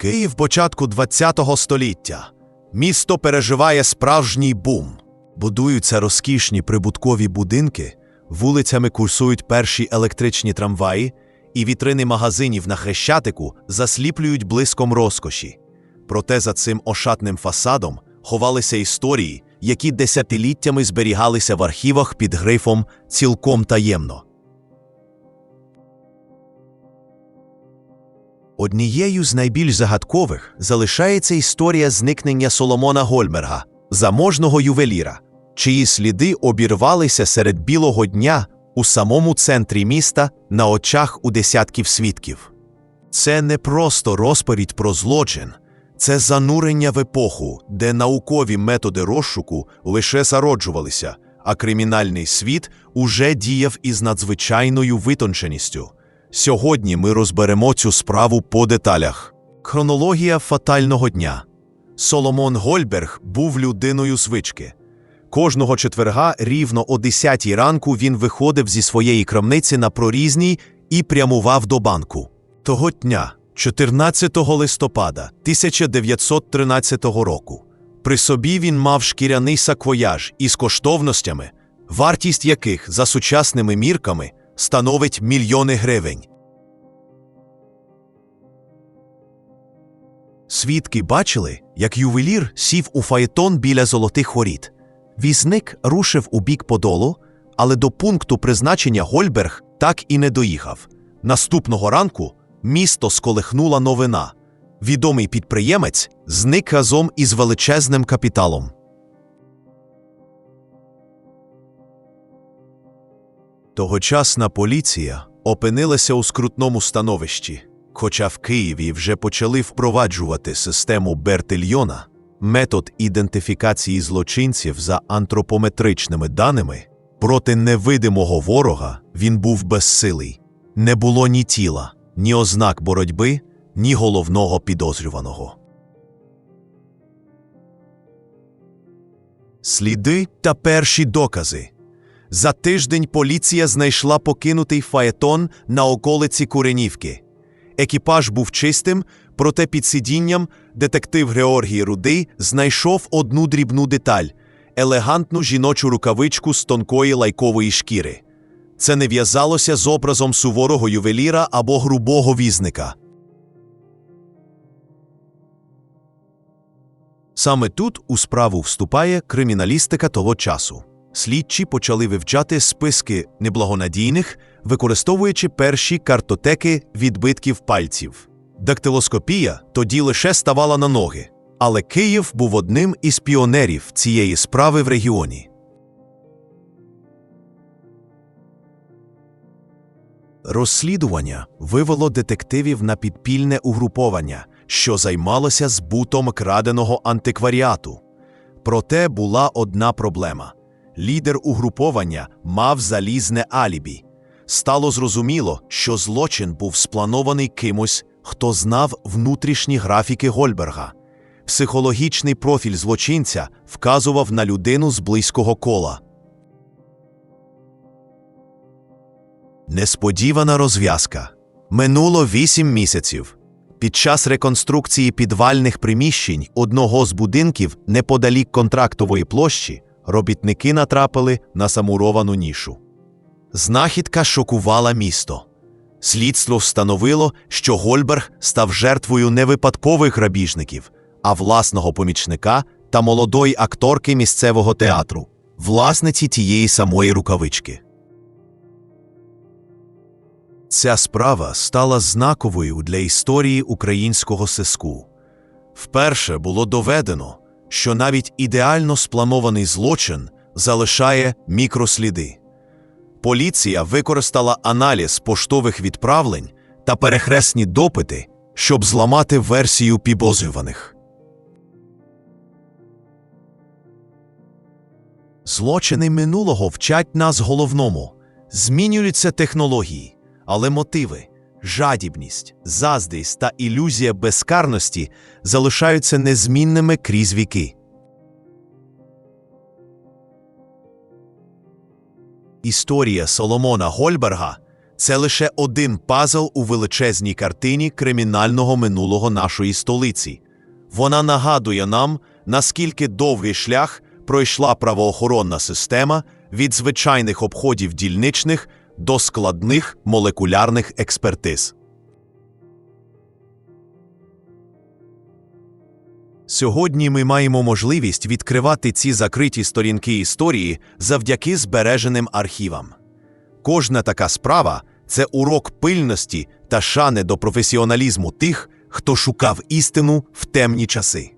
Київ початку ХХ століття. Місто переживає справжній бум. Будуються розкішні прибуткові будинки, вулицями курсують перші електричні трамваї, і вітрини магазинів на Хрещатику засліплюють блиском розкоші. Проте за цим ошатним фасадом ховалися історії, які десятиліттями зберігалися в архівах під грифом цілком таємно. Однією з найбільш загадкових залишається історія зникнення Соломона Гольмерга, заможного ювеліра, чиї сліди обірвалися серед білого дня у самому центрі міста на очах у десятків свідків. Це не просто розповідь про злочин, це занурення в епоху, де наукові методи розшуку лише зароджувалися, а кримінальний світ уже діяв із надзвичайною витонченістю. Сьогодні ми розберемо цю справу по деталях. Хронологія фатального дня. Соломон Гольберг був людиною звички. Кожного четверга рівно о 10 ранку він виходив зі своєї крамниці на прорізній і прямував до банку. Того дня, 14 листопада 1913 року, при собі він мав шкіряний саквояж із коштовностями, вартість яких за сучасними мірками становить мільйони гривень. Свідки бачили, як ювелір сів у фаєтон біля золотих воріт. Візник рушив у бік подолу, але до пункту призначення Гольберг так і не доїхав. Наступного ранку місто сколихнула новина. Відомий підприємець зник разом із величезним капіталом. Тогочасна поліція опинилася у скрутному становищі. Хоча в Києві вже почали впроваджувати систему Бертильйона, метод ідентифікації злочинців за антропометричними даними, проти невидимого ворога він був безсилий. Не було ні тіла, ні ознак боротьби, ні головного підозрюваного. Сліди та перші докази. За тиждень поліція знайшла покинутий фаєтон на околиці Куренівки. Екіпаж був чистим, проте під сидінням детектив Георгій Рудий знайшов одну дрібну деталь елегантну жіночу рукавичку з тонкої лайкової шкіри. Це не в'язалося з образом суворого ювеліра або грубого візника. Саме тут у справу вступає криміналістика того часу. Слідчі почали вивчати списки неблагонадійних, використовуючи перші картотеки відбитків пальців. Дактилоскопія тоді лише ставала на ноги, але Київ був одним із піонерів цієї справи в регіоні. Розслідування вивело детективів на підпільне угруповання, що займалося збутом краденого антикваріату. Проте була одна проблема лідер угруповання мав залізне алібі. Стало зрозуміло, що злочин був спланований кимось, хто знав внутрішні графіки Гольберга. Психологічний профіль злочинця вказував на людину з близького кола. Несподівана розв'язка. Минуло вісім місяців. Під час реконструкції підвальних приміщень одного з будинків неподалік контрактової площі робітники натрапили на самуровану нішу. Знахідка шокувала місто. Слідство встановило, що Гольберг став жертвою не випадкових грабіжників, а власного помічника та молодої акторки місцевого театру, власниці тієї самої рукавички. Ця справа стала знаковою для історії українського сиску. Вперше було доведено, що навіть ідеально спланований злочин залишає мікросліди. Поліція використала аналіз поштових відправлень та перехресні допити, щоб зламати версію підозрюваних. Злочини минулого вчать нас головному. Змінюються технології, але мотиви, жадібність, заздрість та ілюзія безкарності залишаються незмінними крізь віки. Історія Соломона Гольберга це лише один пазл у величезній картині кримінального минулого нашої столиці. Вона нагадує нам, наскільки довгий шлях пройшла правоохоронна система від звичайних обходів дільничних до складних молекулярних експертиз. Сьогодні ми маємо можливість відкривати ці закриті сторінки історії завдяки збереженим архівам. Кожна така справа це урок пильності та шани до професіоналізму тих, хто шукав істину в темні часи.